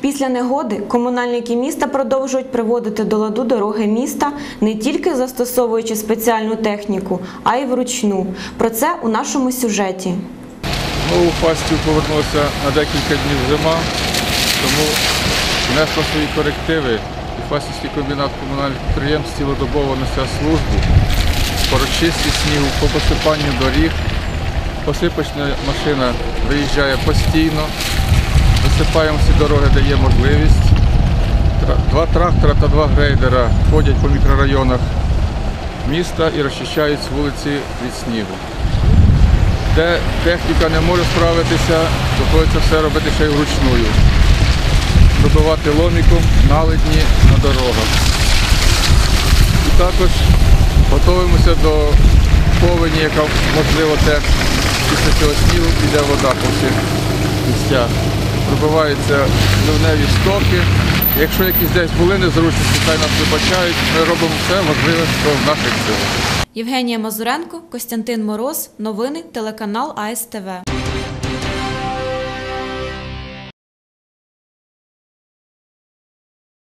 Після негоди комунальники міста продовжують приводити до ладу дороги міста не тільки застосовуючи спеціальну техніку, а й вручну. Про це у нашому сюжеті. Знову в Фастів повернулася на декілька днів зима, тому внесла свої корективи. І Фастівський комбінат комунальних підприємств цілодобово несе службу по розчисті снігу, по посипанню доріг. Посипочна машина виїжджає постійно, висипаємо всі дороги, де є можливість. Два трактора та два грейдера ходять по мікрорайонах міста і розчищають вулиці від снігу. Де техніка не може справитися, доводиться все робити ще й вручную. Пробивати ломіком наледні на дорогах. І також готуємося до повені, яка можливо теж після цього снігу піде вода по всіх місцях. Пробиваються ливневі стоки. Якщо якісь десь були незручності, хай нас вибачають, ми робимо все можливе, що в наших силах. Євгенія Мазуренко, Костянтин Мороз. Новини телеканал АСТВ.